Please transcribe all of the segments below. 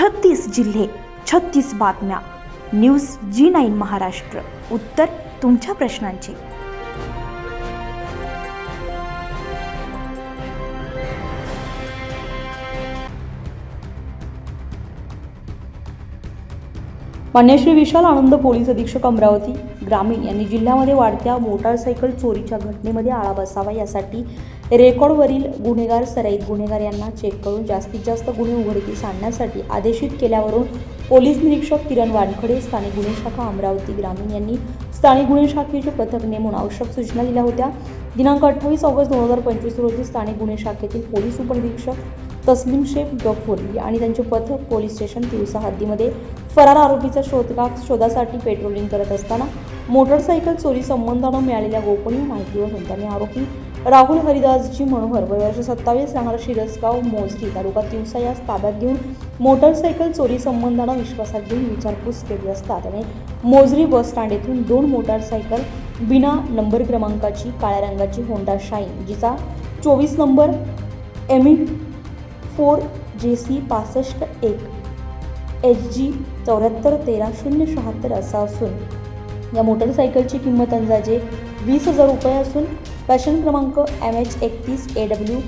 छत्तीस जिल्हे छत्तीस बातम्या. News G nine Maharashtra. उत्तर तुमच्या प्रश्नांची. मान्य श्री विशाल आनंद पोलीस अधीक्षक अमरावती ग्रामीण यांनी जिल्ह्यामध्ये वाढत्या मोटारसायकल चोरीच्या घटनेमध्ये आळा बसावा यासाठी रेकॉर्डवरील गुन्हेगार सराईत गुन्हेगार यांना चेक करून जास्तीत जास्त गुन्हे उघडकीस आणण्यासाठी आदेशित केल्यावरून पोलीस निरीक्षक किरण वानखडे स्थानिक गुन्हे शाखा अमरावती ग्रामीण यांनी स्थानिक गुन्हे शाखेचे पथक नेमून आवश्यक सूचना दिल्या होत्या. दिनांक अठ्ठावीस ऑगस्ट दोन हजार पंचवीस रोजी स्थानिक गुन्हे शाखेतील पोलीस उपनिरीक्षक तस्लीम शेख गफूर आणि त्यांचे पथक पोलीस स्टेशन तिवसा हद्दीमध्ये फरार आरोपीचा शोध शोधासाठी पेट्रोलिंग करत असताना मोटरसायकल चोरी संबंधानं मिळालेल्या गोपनीय माहितीवरून त्यांनी आरोपी राहुल हरिदासजी मनोहर वय सत्तावीस राहणार शिरसगाव मोजरी तालुका तिवसा यास ताब्यात घेऊन मोटरसायकल चोरी संबंधानं विश्वासात घेऊन विचारपूस केली असता त्याने मोजरी बस स्टँड येथून दोन मोटारसायकल बिना नंबर क्रमांकाची काळ्या रंगाची होंडा शाईन जिचा चोवीस number M four J C पासष्ट एक एच जी चौऱ्याहत्तर तेरा शून्य शहात्तर असा असून या मोटरसायकलची किंमत अंदाजे वीस हजार रुपये असून पॅशन क्रमांक एम एच एकतीस ए डब्ल्यू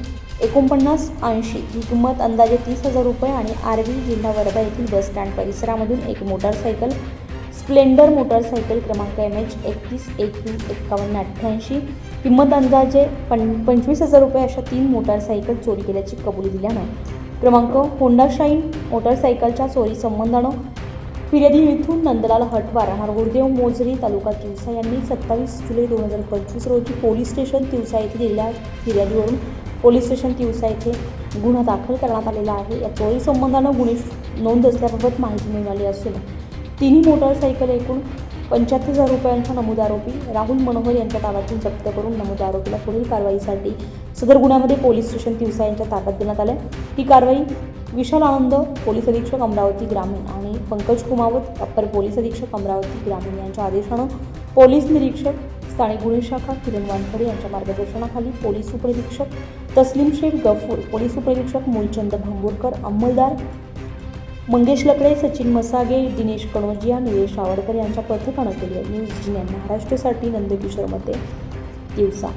एकोणपन्नास ऐंशी. ही किंमत अंदाजे तीस हजार रुपये आणि आरवी जिल्हा वर्धा येथील बस स्टँड परिसरामधून एक मोटारसायकल स्प्लेंडर मोटारसायकल क्रमांक एम एच एकतीस एकवीस एक्कावन्न अठ्ठ्याऐंशी. किंमत अंदाजे पं पंचवीस हजार रुपये अशा तीन मोटारसायकल चोरी केल्याची कबुली दिल्यानं क्रमांक होंडा शाईन मोटारसायकलच्या चोरी संबंधानं फिर्यादी मिथून नंदलाल हटवार राहणार गुरुदेव मोजरी तालुका तिवसा यांनी सत्तावीस जुलै दोन हजार पंचवीस रोजी पोलीस स्टेशन तिवसा येथे दिलेल्या फिर्यादीवरून पोलीस स्टेशन तिवसा येथे गुन्हा दाखल करण्यात आलेला आहे. या चोरी संबंधानं गुन्हे नोंद असल्याबाबत माहिती मिळाली असून तिन्ही मोटारसायकल एकूण पंच्याहत्तर हजार रुपयांचा नमूद आरोपी राहुल मनोहर यांच्या ताब्यातून जप्त करून नमूद आरोपीला पुढील कारवाईसाठी सदर गुन्ह्यामध्ये पोलीस स्टेशन तिवसा यांच्या ताब्यात देण्यात आलं ही कारवाई विशाल आनंद पोलीस अधीक्षक अमरावती ग्रामीण आणि पंकज कुमावत अप्पर पोलीस अधीक्षक अमरावती ग्रामीण यांच्या आदेशानं पोलीस निरीक्षक स्थानिक गुन्हे शाखा किरण वानखडे यांच्या मार्गदर्शनाखाली पोलीस उपनिरीक्षक तस्लीम शेख गफूर पोलीस उपनिरीक्षक मूलचंद भांबूरकर अंमलदार मंगेश लकडे सचिन मसागे दिनेश कणोजिया निलेश आवडकर यांच्या पथकानं केली न्यूज जी महाराष्ट्रासाठी नंदकिशोरमध्ये दिवसा